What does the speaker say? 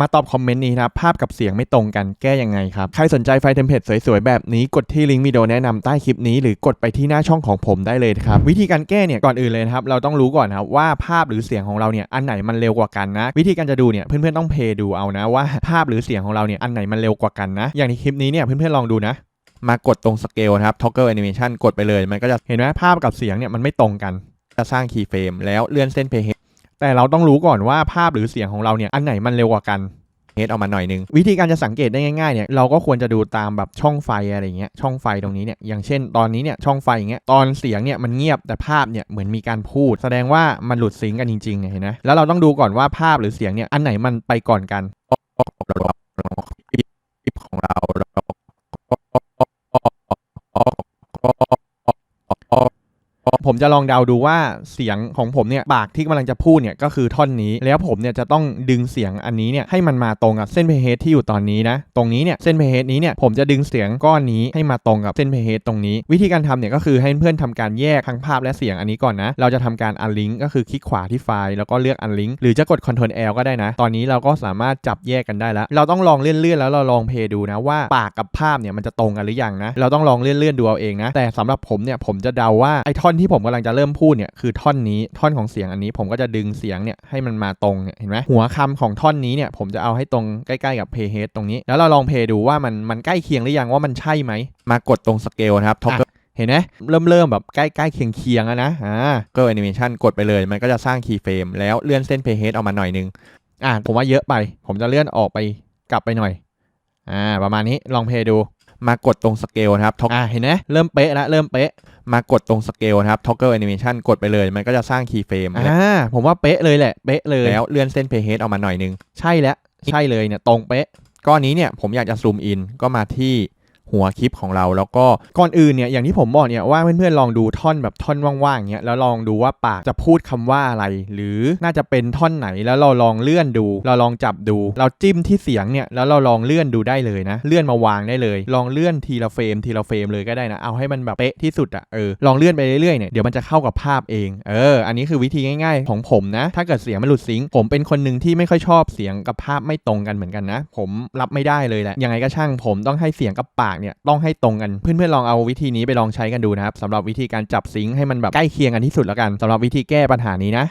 มาตอบคอมเมนต์นี้นะภาพกับเสียงไม่ตรงกันแก้ยังไงครับ ใครสนใจไฟเทมเพลตสวยๆ แบบนี้กดที่ลิงก์วิดีโอแนะนำใต้คลิปนี้หรือกดไปที่หน้าช่องของผมได้เลยครับ วิธีการแก้เนี่ยก่อนอื่นเลยนะครับเราต้องรู้ก่อนนะว่าภาพหรือเสียงของเราเนี่ยอันไหนมันเร็วกว่ากันนะ วิธีการจะดูเนี่ยเพื่อนๆต้องเพย์ดูเอานะว่าภาพหรือเสียงของเราเนี่ยอันไหนมันเร็วกว่ากันนะ อย่างในคลิปนี้เนี่ยเพื่อนๆลองดูนะมากดตรงสเกลนะครับ toggle animation กดไปเลย มันก็จะเห็นไหมภาพกับเสียงเนี่ยมันไม่ตรงกัน จะสร้างคีย์เฟรมแล้วเลื่อนเส้นเพย์ แต่เราต้องรู้ก่อนว่าภาพหรือเสียงของเราเนี่ยอันไหนมันเร็วกว่ากันเฮดออกมาหน่อยนึง วิธีการจะสังเกตได้ง่ายๆเนี่ยเราก็ควรจะดูตามแบบช่องไฟอะไรเงี้ยช่องไฟตรงนี้เนี่ยอย่างเช่นตอนนี้เนี่ยช่องไฟอย่างเงี้ยตอนเสียงเนี่ยมันเงียบแต่ภาพเนี่ยเหมือนมีการพูด แสดงว่ามันหลุดซิงค์กันจริงๆเนี่ยเห็นไหมแล้วเราต้องดูก่อนว่าภาพหรือเสียงเนี่ยอันไหนมันไปก่อนกันของเรา ผมจะลองเดาดูว่าเสียงของผมเนี่ยปากที่กำลังจะพูดเนี่ยก็คือท่อนนี้ แล้วผมเนี่ยจะต้องดึงเสียงอันนี้เนี่ยให้มันมาตรงกับเส้นเพเฮดที่อยู่ตอนนี้นะ ตรงนี้เนี่ยเส้นเพเฮดนี้เนี่ยผมจะดึงเสียงก้อนนี้ให้มาตรงกับเส้นเพเฮดตรงนี้ วิธีการทำเนี่ยก็คือให้เพื่อนทำการแยกทั้งภาพและเสียงอันนี้ก่อนนะ เราจะทำการอันลิงก์ก็คือคลิกขวาที่ไฟล์แล้วก็เลือกอันลิงก์หรือจะกด Ctrl L ก็ได้นะ ตอนนี้เราก็สามารถจับแยกกันได้แล้ว เราต้องลองเลื่อนๆแล้วเราลองเพย์ดูนะว่าปากกับภาพเนี่ยมันจะตรงกันหรือยังนะ เราต้องลองเลื่อนๆดูเอาเองนะ แต่สำหรับผมเนี่ยผมจะเดาว่าไอ้ท่อนที่ผมกำลังจะเริ่มพูดเนี่ยคือท่อนนี้ท่อนของเสียงอันนี้ ผมก็จะดึงเสียงเนี่ยให้มันมาตรงเนี่ยเห็นไหมหัวคำของท่อนนี้เนี่ยผมจะเอาให้ตรงใกล้ๆกับเพย์เฮดตรงนี้ แล้วเราลองเพย์ดูว่ามันมันใกล้เคียงหรือยังว่ามันใช่ไหมมากดตรงสเกลนะครับ Toggle เห็นไหมเริ่มเริ่มแบบใกล้ใกล้เคียงเคียงแล้วนะอ่าก็แอนิเมชันกดไปเลย มันก็จะสร้างคีย์เฟรมแล้วเลื่อนเส้นเพย์เฮดออกมาหน่อยนึงอ่าผมว่าเยอะไป ผมจะเลื่อนออกไปกลับไปหน่อยอ่าประมาณนี้ลองเพย์ดู มากดตรงสเกลนะครับอ่าเห็นไหมเริ่มเป๊ะแล้วเริ่มเป๊ะมากดตรงสเกลนะครับ toggle animation กดไปเลย มันก็จะสร้างคีย์เฟรมอ่าผมว่าเป๊ะเลยแหละ เป๊ะเลยแล้วเลื่อนเส้น page head ออกมาหน่อยนึง ใช่แล้ว ใช่เลยเนี่ยตรงเป๊ะก้อนนี้เนี่ยผมอยากจะซูมอินก็มาที่ หัวคลิปของเรา แล้วก็ก่อนอื่นเนี่ยอย่างที่ผมบอกเนี่ยว่าเพื่อนๆลองดูท่อนแบบท่อนว่างๆเงี้ยแล้วลองดูว่าปากจะพูดคำว่าอะไร หรือน่าจะเป็นท่อนไหนแล้วเราลองเลื่อนดู เราลองจับดู เราจิ้มที่เสียงเนี่ยแล้วเราลองเลื่อนดูได้เลยนะ เลื่อนมาวางได้เลย ลองเลื่อนทีละเฟรมทีละเฟรมเลยก็ได้นะเอาให้มันแบบเป๊ะที่สุดอะเออลองเลื่อนไปเรื่อยๆเนี่ยเดี๋ยวมันจะเข้ากับภาพเองเอออันนี้คือวิธีง่าย ๆ ของผมนะ ถ้าเกิดเสียงมันหลุดซิงค์ผมเป็นคนหนึ่งที่ไม่ค่อยชอบเสียงกับภาพไม่ตรงกันเหมือนกันนะ ผมรับไม่ได้เลยแหละยังไงก็ช่างผมต้องให้เสียงกับปากเนี่ยต้องให้ตรงกันเพื่อนๆลองเอาวิธีนี้ไปลองใช้กันดูนะครับสำหรับวิธีการจับซิงค์ให้มันแบบใกล้เคียงกันที่สุดแล้วกันสำหรับวิธีแก้ปัญหานี้นะ